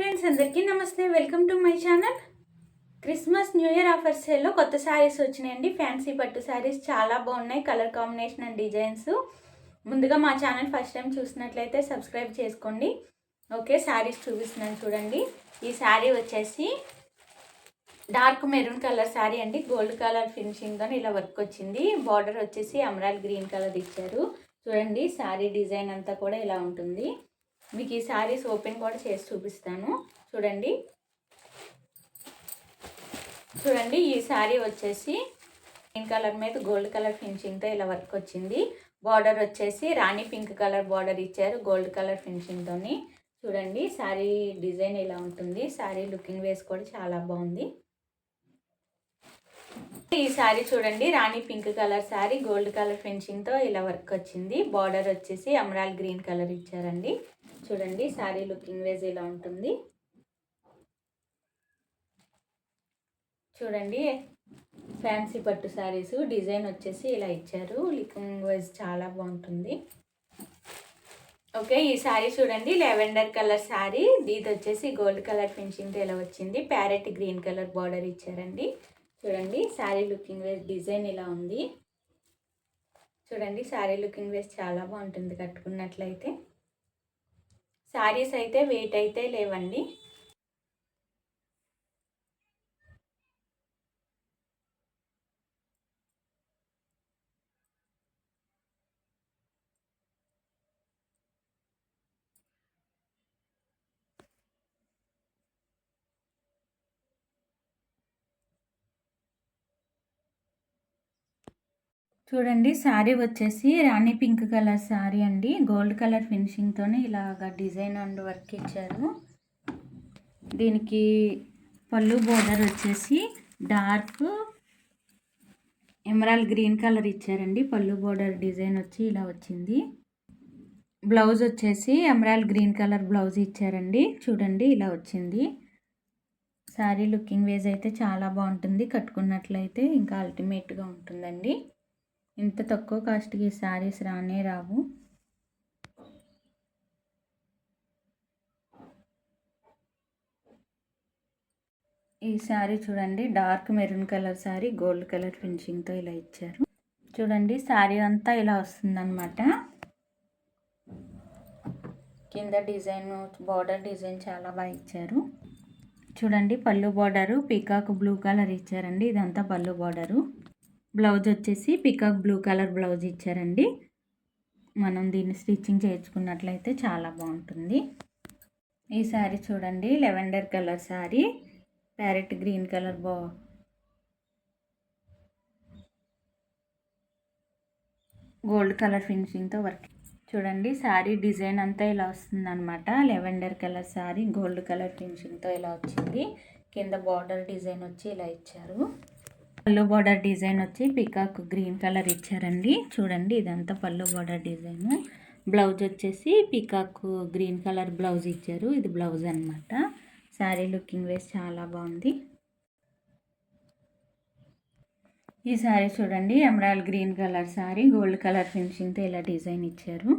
Friends అందరికీ నమస్తే. Welcome to my channel Christmas new year offer సేల్లో కొత్త శారీస్ వచ్చినాయండి. ఫ్యాన్సీ పట్టు శారీస్ చాలా బాగున్నాయి. కలర్ కాంబినేషన్ అండ్ డిజైన్స్ ముందుగా మా ఛానల్ ఫస్ట్ టైం చూసినట్లయితే సబ్స్క్రైబ్ చేసుకోండి. ఓకే శారీస్ చూపిస్తున్నాను చూడండి. ఈ శారీ వచ్చేసి డార్క్ మెరూన్ కలర్ శారీ అండి. గోల్డ్ కలర్ ఫినిషింగ్తో ఇలా వర్క్ వచ్చింది. బార్డర్ వచ్చేసి అమరాల్ గ్రీన్ కలర్ ఇచ్చారు. చూడండి శారీ డిజైన్ అంతా కూడా ఇలా ఉంటుంది. మీకు ఈ శారీస్ ఓపెన్ కూడా చేసి చూపిస్తాను. చూడండి. చూడండి ఈ శారీ వచ్చేసి గ్రీన్ కలర్ మీద గోల్డ్ కలర్ ఫినిషింగ్తో ఇలా వర్క్ వచ్చింది. బార్డర్ వచ్చేసి రాణి పింక్ కలర్ బార్డర్ ఇచ్చారు గోల్డ్ కలర్ ఫినిషింగ్తోని చూడండి శారీ డిజైన్ ఇలా ఉంటుంది. శారీ లుకింగ్ వేస్ కూడా చాలా బాగుంది. ఈ శారీ చూడండి rani pink colour sari gold colour ఫినిషింగ్తో ఇలా వర్క్ వచ్చింది. బార్డర్ వచ్చేసి అమరాల్ గ్రీన్ కలర్ ఇచ్చారండి. చూడండి శారీ లుకింగ్ వేజ్ ఇలా ఉంటుంది. చూడండి ఫ్యాన్సీ పట్టు శారీస్ డిజైన్ వచ్చేసి ఇలా ఇచ్చారు. లుకింగ్ వైజ్ చాలా బాగుంటుంది. ఓకే ఈ శారీ చూడండి లెవెండర్ కలర్ శారీ. ఇది వచ్చేసి గోల్డ్ కలర్ ఫినిషింగ్తో ఇలా వచ్చింది. ప్యారెట్ గ్రీన్ కలర్ బార్డర్ ఇచ్చారండి. చూడండి శారీ లుకింగ్ వేస్ డిజైన్ ఇలా ఉంది. చూడండి శారీ లుకింగ్ వేస్ చాలా బాగుంటుంది కట్టుకున్నట్లయితే. శారీస్ అయితే వెయిట్ అయితే లేవండి. చూడండి శారీ వచ్చేసి రాణి పింక్ కలర్ శారీ అండి. గోల్డ్ కలర్ ఫినిషింగ్తోనే ఇలాగ డిజైన్ అండ్ వర్క్ ఇచ్చారు. దీనికి పళ్ళు బోర్డర్ వచ్చేసి డార్క్ ఎమరాల్ గ్రీన్ కలర్ ఇచ్చారండి. పళ్ళు బోర్డర్ డిజైన్ వచ్చి ఇలా వచ్చింది. బ్లౌజ్ వచ్చేసి ఎమరాల్ గ్రీన్ కలర్ బ్లౌజ్ ఇచ్చారండి. చూడండి ఇలా వచ్చింది. శారీ లుకింగ్ వేజ్ అయితే చాలా బాగుంటుంది. కట్టుకున్నట్లయితే ఇంకా అల్టిమేట్గా ఉంటుందండి. ఇంత తక్కువ కాస్ట్కి ఈ శారీస్ రానే రావు. ఈ శారీ చూడండి dark maroon colour sari gold colour ఫినిషింగ్తో ఇలా ఇచ్చారు. చూడండి శారీ అంతా ఇలా వస్తుందన్నమాట. కింద డిజైన్ బార్డర్ డిజైన్ చాలా బాగా ఇచ్చారు. చూడండి పళ్ళు బార్డరు పీకాక్ బ్లూ కలర్ ఇచ్చారండి ఇదంతా పళ్ళు బార్డరు. బ్లౌజ్ వచ్చేసి పికాక్ బ్లూ కలర్ బ్లౌజ్ ఇచ్చారండి. మనం దీన్ని స్టిచ్చింగ్ చేయించుకున్నట్లయితే చాలా బాగుంటుంది. ఈ శారీ చూడండి lavender colour sari parrot green colour బా గోల్డ్ కలర్ ఫినిషింగ్తో వర్క్. చూడండి శారీ డిజైన్ అంతా ఇలా వస్తుందన్నమాట. Lavender colour sari gold colour ఫినిషింగ్తో ఇలా వచ్చింది. కింద బార్డర్ డిజైన్ వచ్చి ఇలా ఇచ్చారు. పళ్ళు బార్డర్ డిజైన్ వచ్చి పికాక్ గ్రీన్ కలర్ ఇచ్చారండి. చూడండి ఇదంతా పళ్ళు బార్డర్ డిజైన్ బ్లౌజ్ వచ్చేసి పికాక్ గ్రీన్ కలర్ బ్లౌజ్ ఇచ్చారు. ఇది బ్లౌజ్ అనమాట శారీ లుకింగ్ వేస్ చాలా బాగుంది. ఈ శారీ చూడండి emerald green colour sari gold colour ఫినిషింగ్తో ఇలా డిజైన్ ఇచ్చారు.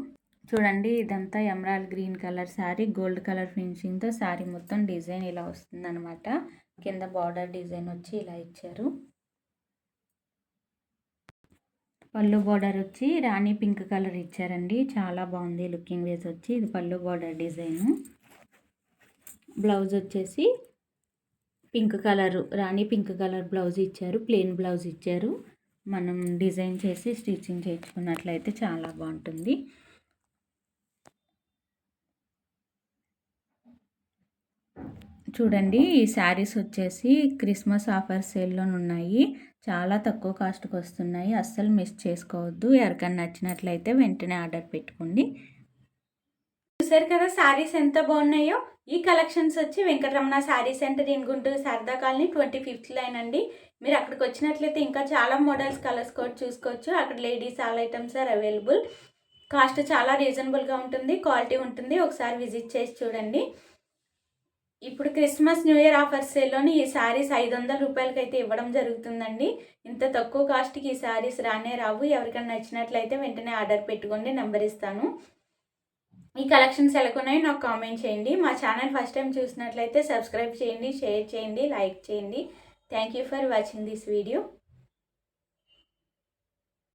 చూడండి ఇదంతా emerald green colour sari gold colour ఫినిషింగ్తో sari మొత్తం డిజైన్ ఇలా వస్తుందన్నమాట. కింద బార్డర్ డిజైన్ వచ్చి ఇలా ఇచ్చారు. పళ్ళు బార్డర్ వచ్చి రాణి పింక్ కలర్ ఇచ్చారండి. చాలా బాగుంది లుకింగ్ వేస్ వచ్చి ఇది పళ్ళు బార్డర్ డిజైన్ బ్లౌజ్ వచ్చేసి pink colour rani pink colour blouse ఇచ్చారు. ప్లెయిన్ బ్లౌజ్ ఇచ్చారు. మనం డిజైన్ చేసి స్టిచ్చింగ్ చేయించుకున్నట్లయితే చాలా బాగుంటుంది. చూడండి ఈ శారీస్ వచ్చేసి క్రిస్మస్ ఆఫర్ సేల్లో ఉన్నాయి చాలా తక్కువ కాస్ట్కి వస్తున్నాయి అస్సలు మిస్ చేసుకోవద్దు. ఎవరికైనా నచ్చినట్లయితే వెంటనే ఆర్డర్ పెట్టుకోండి. చూసారు కదా శారీస్ ఎంత బాగున్నాయో? ఈ కలెక్షన్స్ వచ్చి Venkataramana sari centre in Guntur Sharada colony twenty fifth line అండి. మీరు అక్కడికి వచ్చినట్లయితే ఇంకా చాలా మోడల్స్ కలర్స్ కూడా చూసుకోవచ్చు. అక్కడ ladies all items are available. Cost చాలా రీజనబుల్గా ఉంటుంది. క్వాలిటీ ఉంటుంది. ఒకసారి విజిట్ చేసి చూడండి. ఇప్పుడు క్రిస్మస్ న్యూ ఇయర్ ఆఫర్ సేల్లోని ఈ శారీస్ ఐదు వందల రూపాయలకి అయితే ఇవ్వడం జరుగుతుందండి. ఇంత తక్కువ కాస్ట్కి ఈ శారీస్ రానే రావు. ఎవరికైనా నచ్చినట్లయితే వెంటనే ఆర్డర్ పెట్టుకోండి నెంబర్ ఇస్తాను. ఈ కలెక్షన్స్ ఎలాగున్నాయో నాకు కామెంట్ చేయండి. మా ఛానల్ ఫస్ట్ టైం చూసినట్లయితే సబ్స్క్రైబ్ చేయండి షేర్ చేయండి లైక్ చేయండి. Thank you for watching this video.